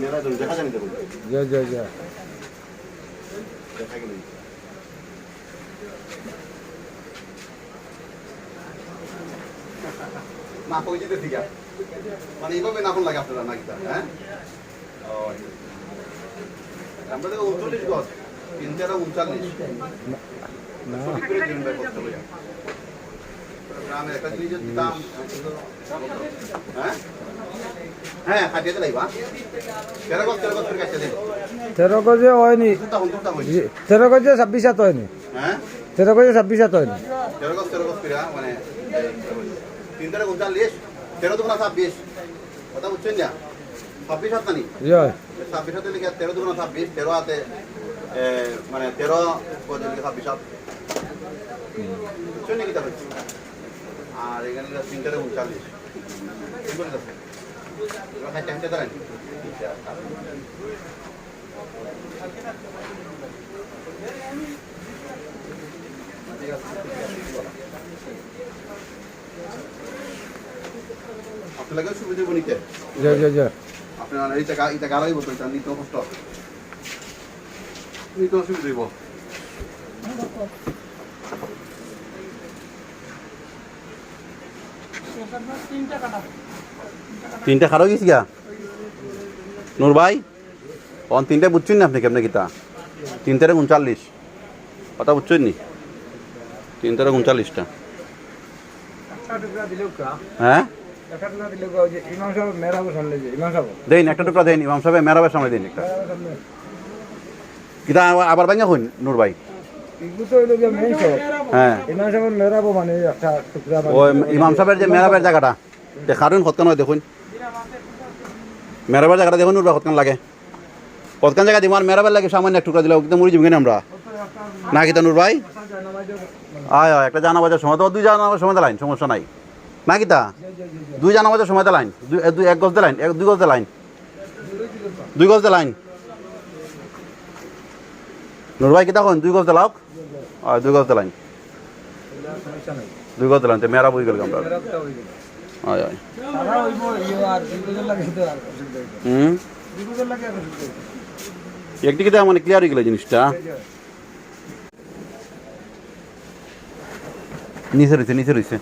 জয় দেখা গেল না কই ঠিক আছে মানে এইভাবে না লাগে আপনারা নাকি হ্যাঁ আমরা তো উনচল্লিশ গজ তিন তেরো উনচল্লিশ গ্রামের একটা জিনিসের হ্যাঁ তেরো গজ তেরো কেজি হয়নি। তেরো কেজি ছাব্বিশ হাত হয়নি। হ্যাঁ? তেরো কেজি ছাব্বিশ হাত হয়নি। তেরো মানে দুগুণা ছাব্বিশ। কথা বুঝছেন না ছাব্বিশ হাত নানি জয় ছাব্বিশ হাতে লিখে তেরো দুগুণা ছাব্বিশ তেরো হাতে মানে তেরো ছাব্বিশ হাত। বুঝছেন নাকি আর এখানে লিখে তিন তেরো উনচল্লিশ আপনাকে সুবিধা নিতে? জয় জয় জয় আপনার এইটা গা এটা গাড়াই বলতো এটা নিতে কষ্ট। নিতে অসুবিধা হইব তিনটা খারাপ গেছি গা। নূর ভাই, অন তিনটা বুঝছেন না আপনি কেমনে কিতা তিনটারে উনচাল্লিশ। কথা বুঝছেন নি? তিনটারে উনচাল্লিশটা। হ্যাঁ? দেন একটা টুকরা দেন ইমাম সাহেব মেরাবের সামনে দিন একটা। কিতা আবার- ভাঙা হইন নূর ভাই? হ্যাঁ। ইমাম সাহেবের যে মেরাবের জায়গাটা দেখারুন কতক্ষণ হয়, দেখুন। মেরাবের জায়গাটা দেখুন নূর ভাই লাগে। কতক্ষণ জায়গা দিব আর মেরাবের লাগে সামান্য এক টুকরা দিলে কিন্তু মরি যাবেন আমরা? না কিতা নূর ভাই? আয় আয়, একটা জানা বাজার সময়। তো দুই জানা বাজার সময় লাইন সমস্যা নাই। না কিতা দুই জানা বাজার সময় লাইন দুই দুই- এক গজ লাইন এক, দুই গজ লাইন দুই গজ লাইন নূর ভাই কিতা কোন দুই গজ আয়, দুই গজ লাইন দুই গজ লাইন মেরা বই গেল আমরা। হয় হইব ইয়ে হুম? একদিকে মানে ক্লিয়ার হয়ে গেল জিনিসটা। নিচে রয়েছে নিচে রয়েছে।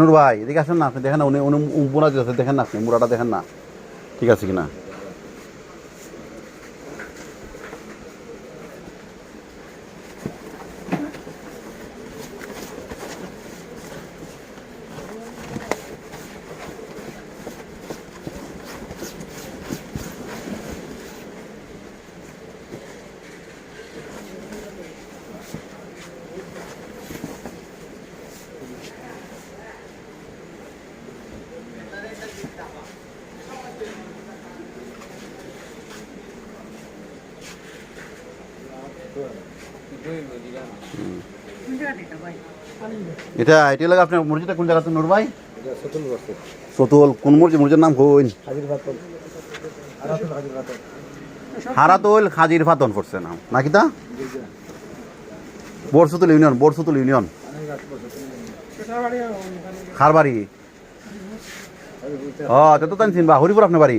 নূর ভাই, এদিকে আসেন না আপনি, দেখেন না উনি উনি বোনা দিতে দেখেন না আপনি, মুড়াটা দেখেন না, ঠিক আছে কিনা? এটা এটা লাগে আপনার মসজিদটা কোন জায়গাতে নূর ভাই? সতুল কোন মসজিদ? মসজিদের নাম হাজির হাজির ভাত হারাতোল খাজির ফাতন পড়ছে নাম নাকি তা? বরসুতুল ইউনিয়ন বরসুতুল ইউনিয়ন। খারবাড়ি। ও তে তো তাই চিনবা। হরিপুর আপনার বাড়ি?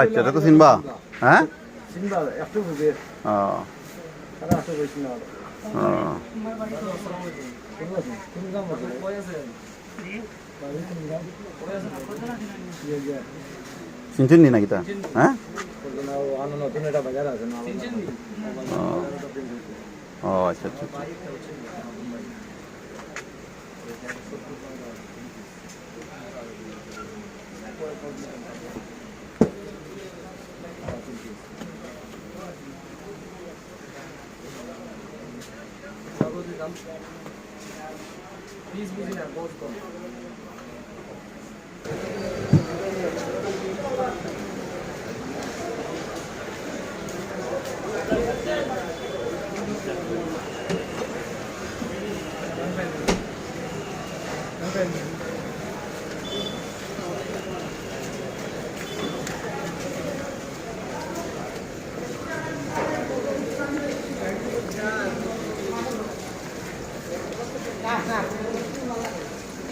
আচ্ছা তো চিনবা। হ্যাঁ? ও 어. सिन्चुन नि त अच्छा अच्छा अच्छा Please use buildings are both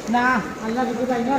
না আল্লাহ যদি পাই না?